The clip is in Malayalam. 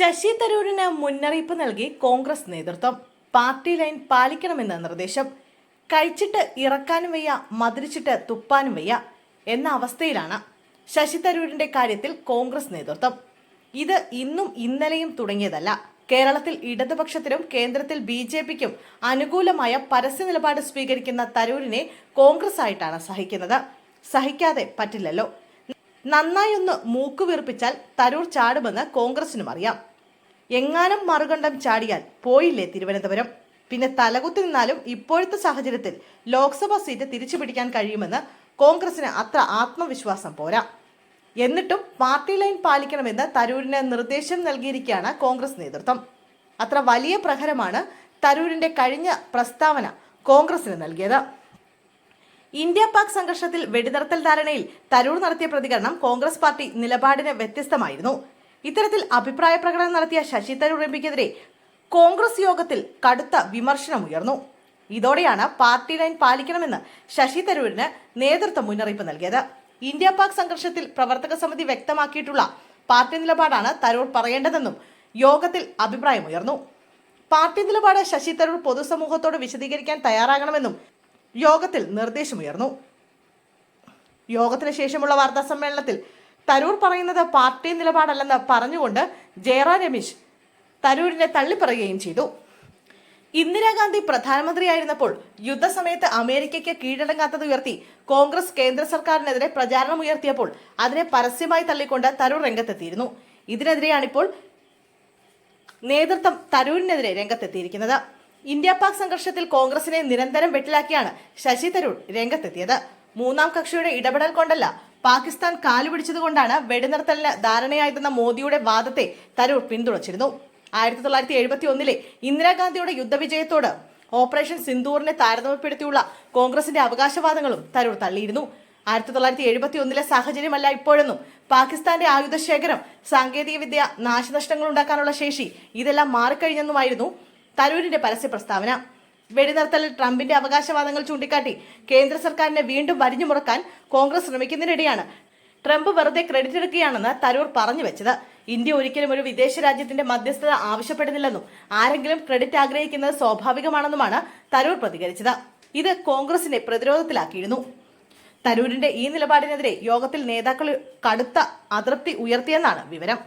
ശശി തരൂരിന് മുന്നറിയിപ്പ് നൽകി കോൺഗ്രസ് നേതൃത്വം. പാർട്ടി ലൈൻ പാലിക്കണമെന്ന നിർദ്ദേശം. കഴിച്ചിട്ട് ഇറക്കാനും വയ്യ മതിരിച്ചിട്ട് തുപ്പാനും വയ്യ എന്ന അവസ്ഥയിലാണ് ശശി തരൂരിന്റെ കാര്യത്തിൽ കോൺഗ്രസ് നേതൃത്വം. ഇത് ഇന്നും ഇന്നലെയും തുടങ്ങിയതല്ല. കേരളത്തിൽ ഇടതുപക്ഷത്തിനും കേന്ദ്രത്തിൽ ബി ജെ പിക്കും അനുകൂലമായ പരസ്യ നിലപാട് സ്വീകരിക്കുന്ന തരൂരിനെ കോൺഗ്രസ് ആയിട്ടാണ് സഹിക്കുന്നത്. സഹിക്കാതെ പറ്റില്ലല്ലോ. നന്നായി ഒന്ന് മൂക്ക് വീർപ്പിച്ചാൽ തരൂർ ചാടുമെന്ന് കോൺഗ്രസിനും അറിയാം. എങ്ങാനും മറുകണ്ഠം ചാടിയാൽ പോയില്ലേ തിരുവനന്തപുരം? പിന്നെ തലകുത്തി നിന്നാലും ഇപ്പോഴത്തെ സാഹചര്യത്തിൽ ലോക്സഭാ സീറ്റ് തിരിച്ചു പിടിക്കാൻ കഴിയുമെന്ന് കോൺഗ്രസിന് അത്ര ആത്മവിശ്വാസം പോരാ. എന്നിട്ടും പാർട്ടി ലൈൻ പാലിക്കണമെന്ന് തരൂരിന് നിർദ്ദേശം നൽകിയിരിക്കുകയാണ് കോൺഗ്രസ് നേതൃത്വം. അത്ര വലിയ പ്രഹരമാണ് തരൂരിന്റെ കഴിഞ്ഞ പ്രസ്താവന കോൺഗ്രസിന് നൽകിയത്. ഇന്ത്യ പാക് സംഘർഷത്തിൽ വെടിനിർത്തൽ ധാരണയിൽ തരൂർ നടത്തിയ പ്രതികരണം കോൺഗ്രസ് പാർട്ടി നിലപാടിന് വ്യത്യസ്തമായിരുന്നു. ഇത്തരത്തിൽ അഭിപ്രായ പ്രകടനം നടത്തിയ ശശി തരൂർ എംപിക്കെതിരെ കോൺഗ്രസ് യോഗത്തിൽ കടുത്ത വിമർശനം ഉയർന്നു. ഇതോടെയാണ് പാർട്ടി ലൈൻ പാലിക്കണമെന്ന് ശശി തരൂരിന് നേതൃത്വം മുന്നറിയിപ്പ് നൽകിയത്. ഇന്ത്യ പാക് സംഘർഷത്തിൽ പ്രവർത്തക സമിതി വ്യക്തമാക്കിയിട്ടുള്ള പാർട്ടി നിലപാടാണ് തരൂർ പറയേണ്ടതെന്നും യോഗത്തിൽ അഭിപ്രായമുയർന്നു പാർട്ടി നിലപാട് ശശി തരൂർ പൊതുസമൂഹത്തോട് വിശദീകരിക്കാൻ തയ്യാറാകണമെന്നും യോഗത്തിൽ നിർദ്ദേശമുയർന്നു യോഗത്തിന് ശേഷമുള്ള വാർത്താ സമ്മേളനത്തിൽ തരൂർ പറയുന്നത് പാർട്ടി നിലപാടല്ലെന്ന് പറഞ്ഞുകൊണ്ട് ജയറാം രമേശ് തരൂരിനെ തള്ളിപ്പറയുകയും ചെയ്തു. ഇന്ദിരാഗാന്ധി പ്രധാനമന്ത്രിയായിരുന്നപ്പോൾ യുദ്ധസമയത്ത് അമേരിക്കയ്ക്ക് കീഴടങ്ങാത്തത് ഉയർത്തി കോൺഗ്രസ് കേന്ദ്ര സർക്കാരിനെതിരെ പ്രചാരണം ഉയർത്തിയപ്പോൾ അതിനെ പരസ്യമായി തള്ളിക്കൊണ്ട് തരൂർ രംഗത്തെത്തിയിരുന്നു. ഇതിനെതിരെയാണിപ്പോൾ നേതൃത്വം തരൂരിനെതിരെ രംഗത്തെത്തിയിരിക്കുന്നത്. ഇന്ത്യ പാക് സംഘർഷത്തിൽ കോൺഗ്രസിനെ നിരന്തരം വെട്ടിലാക്കിയാണ് ശശി തരൂർ രംഗത്തെത്തിയത്. മൂന്നാം കക്ഷിയുടെ ഇടപെടൽ കൊണ്ടല്ല പാകിസ്ഥാൻ കാലുപിടിച്ചതുകൊണ്ടാണ് വെടിനിർത്തലിന് ധാരണയായതെന്ന മോദിയുടെ വാദത്തെ തരൂർ പിന്തുണച്ചിരുന്നു. ആയിരത്തി തൊള്ളായിരത്തി എഴുപത്തി ഒന്നിലെ ഇന്ദിരാഗാന്ധിയുടെ യുദ്ധവിജയത്തോട് ഓപ്പറേഷൻ സിന്ദൂറിനെ താരതമ്യപ്പെടുത്തിയുള്ള കോൺഗ്രസിന്റെ അവകാശവാദങ്ങളും തരൂർ തള്ളിയിരുന്നു. ആയിരത്തി തൊള്ളായിരത്തി എഴുപത്തി ഒന്നിലെ സാഹചര്യമല്ല ഇപ്പോഴെന്നും പാകിസ്ഥാന്റെ ആയുധശേഖരം സാങ്കേതികവിദ്യ നാശനഷ്ടങ്ങൾ ഉണ്ടാക്കാനുള്ള ശേഷി ഇതെല്ലാം മാറിക്കഴിഞ്ഞെന്നുമായിരുന്നു തരൂരിന്റെ പരസ്യ പ്രസ്താവന വെടിനിർത്തലിൽ ട്രംപിന്റെ അവകാശവാദങ്ങൾ ചൂണ്ടിക്കാട്ടി കേന്ദ്ര സർക്കാരിനെ വീണ്ടും വരിഞ്ഞു മുറക്കാൻ കോൺഗ്രസ് ശ്രമിക്കുന്നതിനിടെയാണ് ട്രംപ് വെറുതെ ക്രെഡിറ്റ് എടുക്കുകയാണെന്ന് തരൂർ പറഞ്ഞു വെച്ചത്. ഇന്ത്യ ഒരിക്കലും ഒരു വിദേശ രാജ്യത്തിന്റെ മധ്യസ്ഥത ആവശ്യപ്പെടുന്നില്ലെന്നും ആരെങ്കിലും ക്രെഡിറ്റ് ആഗ്രഹിക്കുന്നത് സ്വാഭാവികമാണെന്നുമാണ് തരൂർ പ്രതികരിച്ചത്. ഇത് കോൺഗ്രസിനെ പ്രതിരോധത്തിലാക്കിയിരുന്നു. തരൂരിന്റെ ഈ നിലപാടിനെതിരെ യോഗത്തിൽ നേതാക്കൾ കടുത്ത അതൃപ്തി ഉയർത്തിയെന്നാണ് വിവരം.